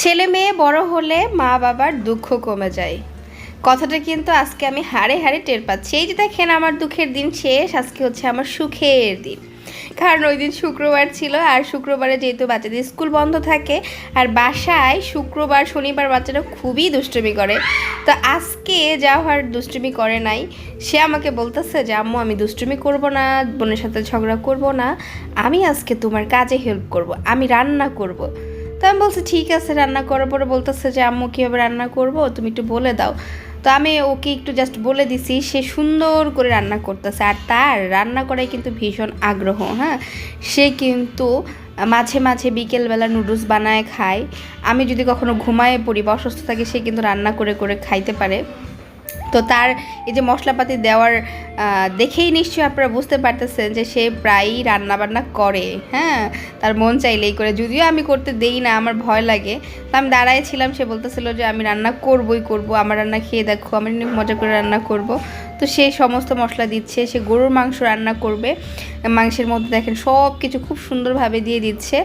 ছেলে মেয়ে বড় হলে মা বাবার দুঃখ কমে যায়। কথাটা কিন্তু আজকে আমি হাড়ে হাড়ে টের পাচ্ছি। এই যে দেখেন আমার দুঃখের দিন শেষ, আজকে হচ্ছে আমার সুখের দিন। কারণ ওই দিন শুক্রবার ছিল আর শুক্রবারে যেহেতু বাচ্চাদের স্কুল বন্ধ থাকে আর বাসায় শুক্রবার, শনিবার বাচ্চারা খুবই দুষ্টুমি করে। তো আজকে যা হওয়ার দুষ্টুমি করে নাই, সে আমাকে বলতেছে যে, আম্মু, আমি দুষ্টুমি করব না, বোনের সাথে ঝগড়া করব না। আমি আজকে তোমার কাজে হেল্প করব, আমি রান্না করব। তো আমি বলছি, ঠিক আছে, রান্না করার পরে বলতেছে যে, আম্মু, কীভাবে রান্না করব? তুমি একটু বলে দাও। তো আমি ওকে একটু জাস্ট বলে দিছি, সে সুন্দর করে রান্না করতেছে। আর তার রান্না করাই কিন্তু ভীষণ আগ্রহ হ্যাঁ? সে কিন্তু মাঝে মাঝে বিকেলবেলা নুডলস বানায় খায়। আমি যদি কখনো ঘুমায় পড়ি বা অসুস্থ থাকি, সে কিন্তু রান্না করে করে খাইতে পারে। তো তার এই যে মশলাপাতি দেওয়ার দেখেই নিশ্চয়ই আপনারা বুঝতে পারতেছেন যে সে প্রায়ই রান্নাবান্না করে হ্যাঁ? তার মন চাইলেই করে। যদিও আমি করতে দেই না, আমার ভয় লাগে। তো আমি দাঁড়ায় ছিলাম, সে বলতেছিল যে আমি রান্না করবই করব, আমার রান্না খেয়ে দেখো আমি মজা করে রান্না করব। তো সে সমস্ত মশলা দিচ্ছে, সে গরুর মাংস রান্না করবে, মাংসের মধ্যে দেখেন সব কিছু খুব সুন্দরভাবে দিয়ে দিচ্ছে,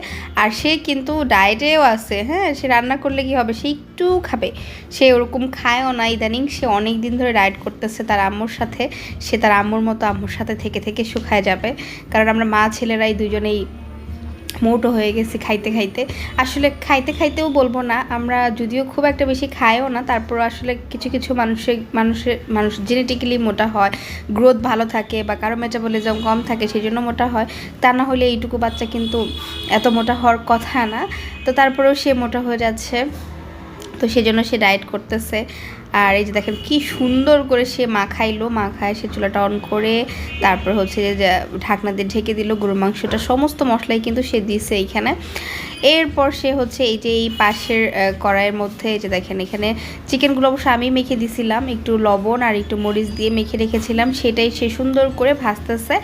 আর সে কিন্তু ডায়েটেও আছে হ্যাঁ সে রান্না করলে কি হবে, সে একটু খাবে, সে ওরকম খায়ও না ইদানিং, সে অনেক দিন ধরে ডায়েট করতেছে তার আম্মুর সাথে, সে তার আম্মুর মতো আম্মুর সাথে থেকে থেকে শুকায় যাবে, কারণ আমরা মা ছেলেরাই দুজনেই মোটো হয়ে গেছি খাইতে খাইতে। আসলে খাইতে খাইতেও বলব না, আমরা যদিও খুব একটা বেশি খাইও না তারপর আসলে কিছু কিছু মানুষের মানুষের মানুষ জেনেটিক্যালি মোটা হয় গ্রোথ ভালো থাকে বা কারও মেটাবলিজম কম থাকে সেই জন্য মোটা হয়, তা না হলে এইটুকু বাচ্চা কিন্তু এত মোটা হওয়ার কথা না। তো তারপরেও সে মোটা হয়ে যাচ্ছে। তো সেজন্য সে ডায়েট করতেছে। আর এই যে দেখেন কি সুন্দর করে সে মাখাইলো, মাখায় সে চুলাটা অন করে, তারপর হচ্ছে যে ঢাকনা দিয়ে ঢেকে দিল, গরুর মাংসটা, সমস্ত মশলাই কিন্তু সে দিছে এইখানে। এরপর সে হচ্ছে এই যে এই পাশের কড়াইয়ের মধ্যে এই যে দেখেন এখানে চিকেনগুলো অবশ্য আমি মেখে দিছিলাম, একটু লবণ আর একটু মরিচ দিয়ে মেখে রেখেছিলাম, সেটাই সে সুন্দর করে ভাজতেছে।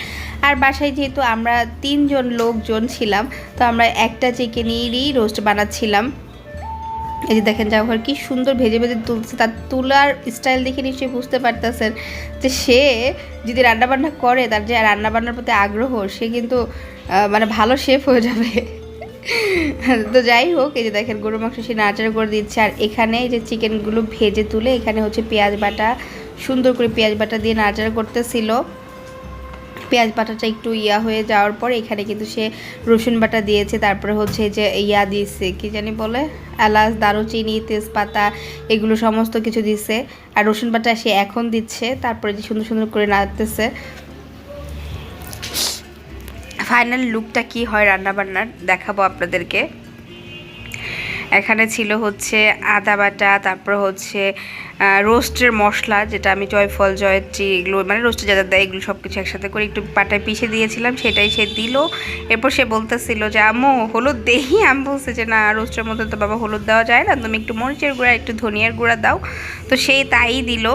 আর বাসায় যেহেতু আমরা তিনজন লোকজন ছিলাম, তো আমরা একটা চিকেনেরই রোস্ট বানাচ্ছিলাম। এই যে দেখেন জাওহার কি সুন্দর ভেজে ভেজে তুলছে। তার তুলার স্টাইল দেখে নিশ্চয়ই বুঝতে পারতেছেন যে সে যদি রান্নাবান্না করে, তার যে রান্নাবান্নার প্রতি আগ্রহ, সে কিন্তু মানে ভালো শেফ হয়ে যাবে। তো যাই হোক, এই যে দেখেন গরু মাংস সে নাড়াচাড়া করে দিচ্ছে। আর এখানে এই যে চিকেনগুলো ভেজে তুলে, এখানে হচ্ছে পেঁয়াজ বাটা, সুন্দর করে পেঁয়াজ বাটা দিয়ে নাড়াচাড়া করতেছিল। পেঁয়াজ বাটাটা একটু ইয়া হয়ে যাওয়ার পর এখানে কিন্তু সে রসুন বাটা দিয়েছে। তারপরে হচ্ছে যে ইয়া দিয়েছে কি জানি বলে? এলাচ, দারুচিনি, তেজপাতা, এগুলো সমস্ত কিছু দিছে। আর রসুন বাটা সে এখন দিচ্ছে, তারপরে যে সুন্দর সুন্দর করে নাড়তেছে। ফাইনাল লুকটা কি হয় রান্নাবান্নার, দেখাবো আপনাদেরকে। এখানে ছিল হচ্ছে আদা বাটা, তারপর হচ্ছে রোস্টের মশলা যেটা আমি জয়ফল, জয়ত্রী এগুলো মানে রোস্টের যা দেয় এগুলো সব কিছু একসাথে করে একটু পাটায় পিষে দিয়েছিলাম, সেটাই সে দিল। এরপর সে বলতেছিল যে আমো হলুদ দেহি আমি বলছে যে, না, রোস্টের মধ্যে তো বাবা হলুদ দেওয়া যায় না, তুমি একটু মরিচের গুঁড়া, একটু ধনিয়ার গুঁড়া দাও। তো সেই তাই দিল।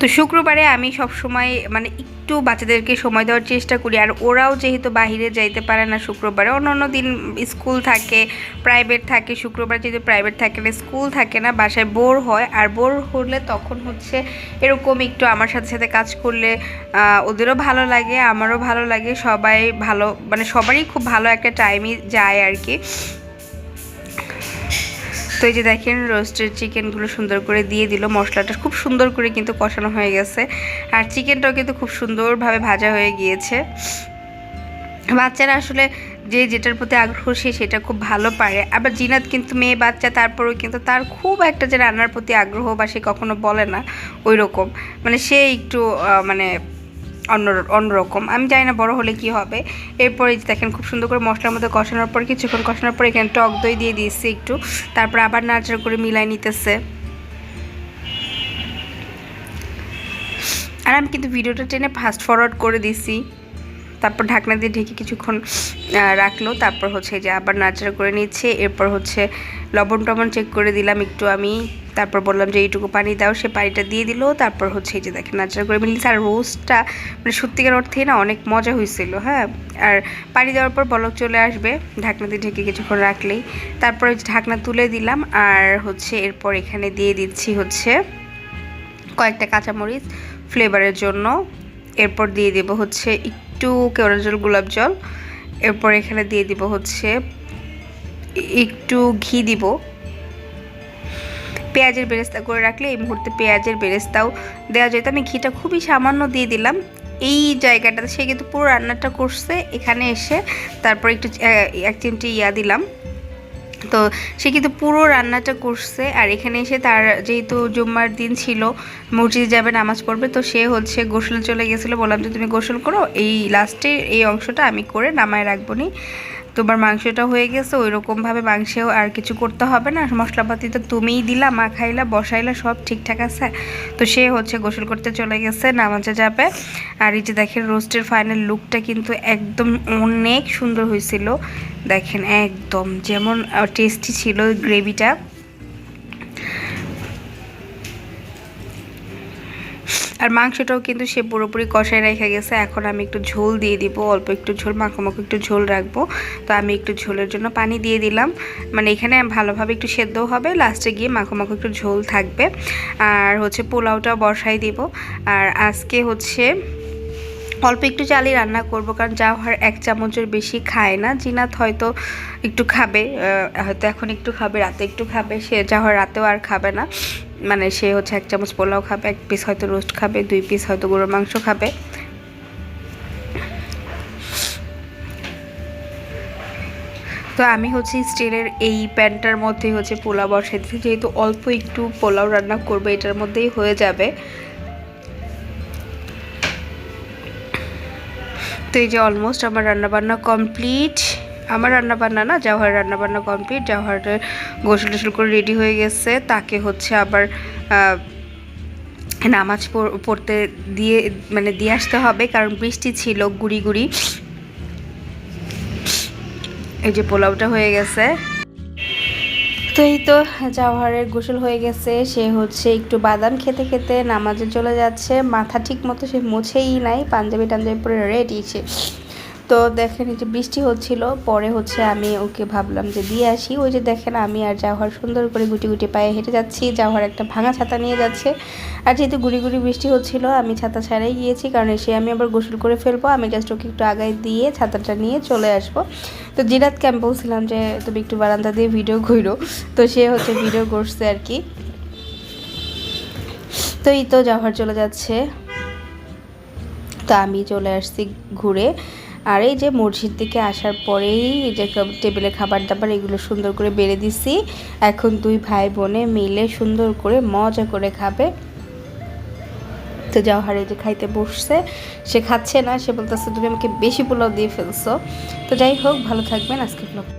তো শুক্রবারে আমি সব সময় মানে একটু বাচ্চাদেরকে সময় দেওয়ার চেষ্টা করি। আর ওরাও যেহেতু বাইরে যাইতে পারে না শুক্রবারে অন্য অন্য দিন স্কুল থাকে, প্রাইভেট থাকে, শুক্রবার যেহেতু প্রাইভেট থাকে না, স্কুল থাকে না, বাসায় বোর হয়। আর বোর হলে তখন হচ্ছে এরকম একটু আমার সাথে সাথে কাজ করলে ওদেরও ভালো লাগে, আমারও ভালো লাগে, সবাই ভালো মানে সবারই খুব ভালো একটা টাইমই যায় আর কি। তো এই যে দেখেন রোস্টেড চিকেনগুলো সুন্দর করে দিয়ে দিল। মশলাটা খুব সুন্দর করে কিন্তু কষানো হয়ে গেছে। আর চিকেনটাও কিন্তু খুব সুন্দরভাবে ভাজা হয়ে গিয়েছে। বাচ্চারা আসলে যে যেটার প্রতি আগ্রহ, সে সেটা খুব ভালো পারে। আবার জিনাত কিন্তু মেয়ে বাচ্চা, তারপরেও কিন্তু তার খুব একটা যে রান্নার প্রতি আগ্রহ বা সে কখনো বলে না ওই রকম মানে সে একটু মানে অন্য অন্যরকম। আমি জানি না বড় হলে কি হবে। এরপরে দেখেন খুব সুন্দর করে মশলার মধ্যে কষানোর পর, কিছুক্ষণ কষানোর পর এখানে টক দই দিয়ে দিয়েছি একটু। তারপর আবার নাড়াচাড়া করে মিলাই নিতেছে। আর আমি কিন্তু ভিডিওটা টেনে ফাস্ট ফরওয়ার্ড করে দিছি। তারপর ঢাকনা দিয়ে ঢেকে কিছুক্ষণ রাখল। তারপর হচ্ছে যে আবার নাড়াচাড়া করে নিচ্ছে। এরপর হচ্ছে লবণ টবণ চেক করে দিলাম একটু আমি। তারপর বললাম যে এইটুকু পানি দাও, সে পানিটা দিয়ে দিল। তারপর হচ্ছে এই যে দেখেন নাড়াচাড়া করে মিলিয়েছে আর রোস্টটা মানে সত্যিকার অর্থে না অনেক মজা হয়েছিল হ্যাঁ? আর পানি দেওয়ার পর বলক চলে আসবে। ঢাকনা দিয়ে ঢেকে কিছুক্ষণ রাখলেই। তারপরে ঢাকনা তুলে দিলাম। আর হচ্ছে এরপর এখানে দিয়ে দিচ্ছি হচ্ছে কয়েকটা কাঁচামরিচ ফ্লেভারের জন্য। এরপর দিয়ে দেব হচ্ছে একটু কেওড়া জল, গোলাপ জল। এরপর এখানে দিয়ে দিব হচ্ছে, একটু ঘি দিব। পেঁয়াজের বেরেস্তা করে রাখলে এই মুহূর্তে পেঁয়াজের বেরেস্তাও দেওয়া যেত আমি ঘিটা খুবই সামান্য দিয়ে দিলাম। এই জায়গাটাতে সে কিন্তু পুরো রান্নাটা করছে। এখানে এসে তারপর একটু এক চিমটি ইয়া দিলাম। তো সে কিন্তু পুরো রান্নাটা করছে আর এখানে এসে তার যেহেতু জুম্মার দিন ছিল, মসজিদে যাবে, নামাজ পড়বে, তো সে হচ্ছে গোসলে চলে গেছিল। বললাম যে, তুমি গোসল করো, এই লাস্টে এই অংশটা আমি করে নামায় রাখব নি। তোমার মাংসটা হয়ে গেছে ওই রকমভাবে মাংসেও আর কিছু করতে হবে না। মশলাপাতি তো তুমিই দিলা মা খাইলা বসাইলা, সব ঠিকঠাক আছে। তো সে হচ্ছে গোসল করতে চলে গেছে, নামাজে যাবে। আর এই যে দেখেন, রোস্টের ফাইনাল লুকটা কিন্তু একদম অনেক সুন্দর হয়েছিল। দেখেন, একদম যেমন টেস্টি ছিল গ্রেভিটা আর মাংসটাও কিন্তু সে পুরোপুরি কষায় রেখে গেছে। এখন আমি একটু ঝোল দিয়ে দিব, অল্প একটু ঝোল মাখো মাখো একটু ঝোল রাখব। তো আমি একটু ঝোলের জন্য পানি দিয়ে দিলাম। মানে এখানে ভালোভাবে একটু সেদ্ধও হবে, লাস্টে গিয়ে মাখো মাখো একটু ঝোল থাকবে। আর হচ্ছে পোলাওটাও বসাই দিব। আর আজকে হচ্ছে অল্প একটু চালই রান্না করব, কারণ যা জাওহার এক চামচের বেশি খায় না। জিনাত হয়তো একটু খাবে হয়তো এখন একটু খাবে, রাতে একটু খাবে, সে যা জাওহার রাতেও আর খাবে না। মানে সে হচ্ছে এক চামচ পোলাও খাবে, এক পিস হয়তো রোস্ট খাবে, দুই পিস হয়তো গরুর মাংস খাবে। তো আমি হচ্ছে স্টিলের এই প্যানটার মধ্যেই হচ্ছে পোলাও বসাই দিচ্ছি যেহেতু অল্প একটু পোলাও রান্না করবে, এটার মধ্যেই হয়ে যাবে। তো এই যে অলমোস্ট আমার রান্নাবান্না কমপ্লিট আমার রান্নাবান্না না জাওহার রান্নাবান্না কমপ্লিট জাওহারের গোসল টোসল করে রেডি হয়ে গেছে। তাকে হচ্ছে আবার নামাজ পড়- পড়তে দিয়ে মানে দিয়ে আসতে হবে, কারণ বৃষ্টি ছিল, গুড়ি গুড়ি। এই যে পোলাওটা হয়ে গেছে। তো এই তো জাওহারের গোসল হয়ে গেছে, সে হচ্ছে একটু বাদাম খেতে খেতে নামাজে চলে যাচ্ছে। মাথা ঠিক মতো সে মুছেই নাই পাঞ্জাবি টাঞ্জাবি পরে রেডি। সে তো দেখেন যে বৃষ্টি হচ্ছিল, পরে হচ্ছে আমি ওকে ভাবলাম যে দিয়ে আসি। ওই যে দেখেন আমি আর জাওহার সুন্দর করে গুটি গুটি পায়ে হেঁটে যাচ্ছি, জাওহার একটা ভাঙা ছাতা নিয়ে যাচ্ছে। আর যেহেতু গুড়ি গুড়ি বৃষ্টি হচ্ছিল, আমি ছাতা ছাড়াই গিয়েছি, কারণ এসে আমি আবার গোসল করে ফেলব। আমি জাস্ট ওকে একটু আগায় দিয়ে ছাতাটা নিয়ে চলে আসব। তো জিরাতকে আমি বলছিলাম যে, তুমি একটু বারান্দা দিয়ে ভিডিও করো তো সে হচ্ছে ভিডিও করছে আর কি। তো এই তো জাওহার চলে যাচ্ছে। তো আমি চলে আসছি ঘুরে। আর এই যে মসজিদ থেকে আসার পরেই এই যে টেবিলে খাবার দাবার এগুলো সুন্দর করে বেড়ে দিছি। এখন দুই ভাই বোনে মিলে সুন্দর করে মজা করে খাবে। তো জওহার যে খাইতে বসছে, সে খাচ্ছে না, সে বলতেছে, তুমি আমাকে বেশি পোলাও দিয়ে ফেলছো। তো যাই হোক, ভালো থাকবেন আজকে ব্লগ